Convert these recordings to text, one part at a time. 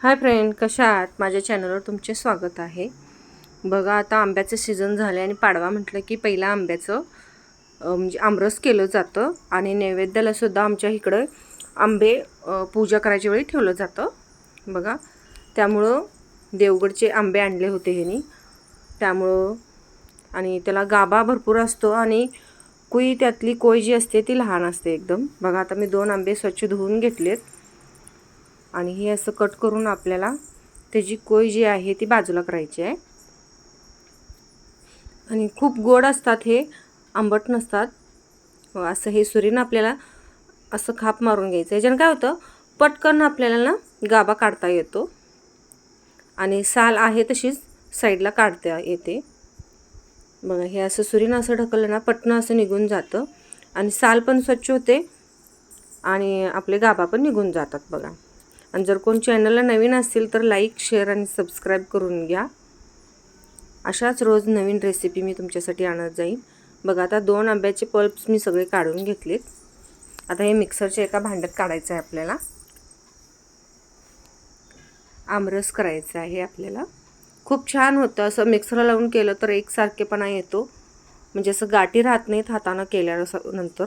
Hi friend कशा आहात? माझ्या चॅनलवर तुमचे स्वागत आहे. बघा आता आंब्याचं सीझन झालं आणि पाडवा म्हटलं की पहिला आंब्याचं म्हणजे आमरस केलं जातं आणि नैवेद्याला सुद्धा आमच्या इकडं आंबे पूजा करायच्या वेळी ठेवलं जातं. बघा त्यामुळं देवगडचे आंबे आणले होते ह्यानी. त्यामुळं आणि त्याला गाभा भरपूर असतो आणि कुई त्यातली कोय जी असते ती लहान असते एकदम. बघा आता मी दोन आंबे स्वच्छ धुवून घेतलेत. आणि हे असं कट करून आपल्याला त्याची कोय जी आहे ती बाजूला करायची आहे. आणि खूप गोड असतात हे आंबट नसतात. असं हे सुरीनं आपल्याला असं खाप मारून घ्यायचं याच्यानं काय होतं पटकन आपल्याला ना गाबा काढता येतो. आणि साल आहे तशीच साईडला काढता येते. बघा हे असं सुरीनं असं ढकललं ना पटणं असं निघून जातं. आणि साल पण स्वच्छ होते आणि आपले गाभा पण निघून जातात बघा. आणि जर कोण चॅनलला नवीन असतील तर लाईक शेअर आणि सबस्क्राईब करून घ्या. अशाच रोज नवीन रेसिपी मी तुमच्यासाठी आणत जाईन. बघा आता दोन आंब्याचे पल्प्स मी सगळे काढून घेतलेत. आता हे मिक्सरच्या एका भांड्यात काढायचं आहे आपल्याला. आमरस करायचा आहे आपल्याला. खूप छान होतं. असं मिक्सरला लावून केलं तर एकसारखेपणा येतो. म्हणजे असं गाठी राहत नाहीत हातानं केल्या नंतर.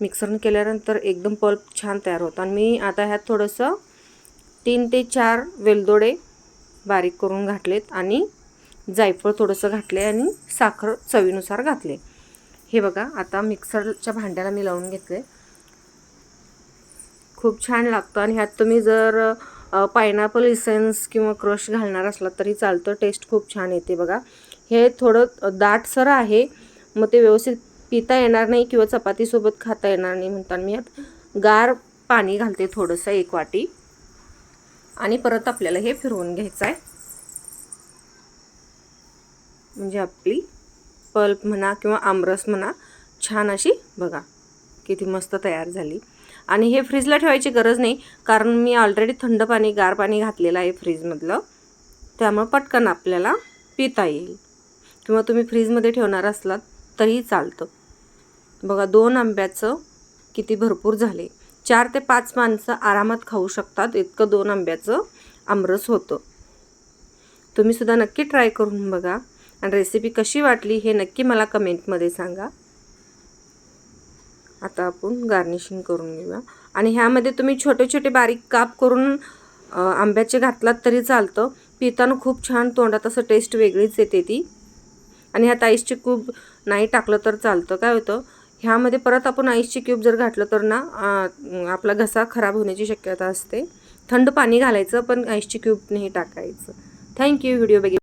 मिक्सरनं केल्यानंतर एकदम पल्प छान तयार होतो. आणि मी आता ह्यात थोडंसं तीन ते चार वेलदोडे बारीक करून घातलेत आणि जायफळ थोडंसं घातले आणि साखर चवीनुसार घातले हे बघा आता मिक्सरच्या भांड्याला मी लावून घेतले खूप छान लागतं आणि ह्यात तुम्ही जर पायनॅपल इसेन्स किंवा क्रश घालणार असला तरी चालतं. टेस्ट खूप छान येते बघा. हे थोडं दाटसर आहे मग ते व्यवस्थित पिता येणार नाही किंवा चपातीसोबत खाता येणार नाही म्हणताना मी यात गार पाणी घालते थोडंसं एक वाटी. आणि परत आपल्याला हे फिरवून घ्यायचं आहे म्हणजे आपली पल्प म्हणा किंवा आमरस म्हणा छान अशी बघा किती मस्त तयार झाली. आणि हे फ्रीजला ठेवायची गरज नाही कारण मी ऑलरेडी थंड पाणी गार पाणी घातलेलं आहे फ्रीजमधलं. त्यामुळं पटकन आपल्याला पिता येईल. किंवा तुम्ही फ्रीजमध्ये ठेवणार असलात तरीही चालतं. बघा दोन आंब्याचं किती भरपूर झाले. चार ते पाच माणसं आरामात खाऊ शकतात इतकं दोन आंब्याचं आमरस होतं. तुम्ही सुद्धा नक्की ट्राय करून बघा. आणि रेसिपी कशी वाटली हे नक्की मला कमेंटमध्ये सांगा. आता आपण गार्निशिंग करून घेऊया. आणि ह्यामध्ये तुम्ही छोटे छोटे बारीक काप करून आंब्याचे घातलात तरी चालतं. पिताना खूप छान तोंडात असं टेस्ट वेगळीच येते ती. आणि ह्यात ताईसची खूप नाही टाकलं तर चालतं. काय होतं? ह्यामध्ये परत आपण आईसचे क्यूब जर घातलं तर ना आपला घसा खराब होण्याची शक्यता असते. थंड पाणी घालायचं पण आईसचे क्यूब नाही टाकायचं. थँक्यू व्हिडिओ बघितला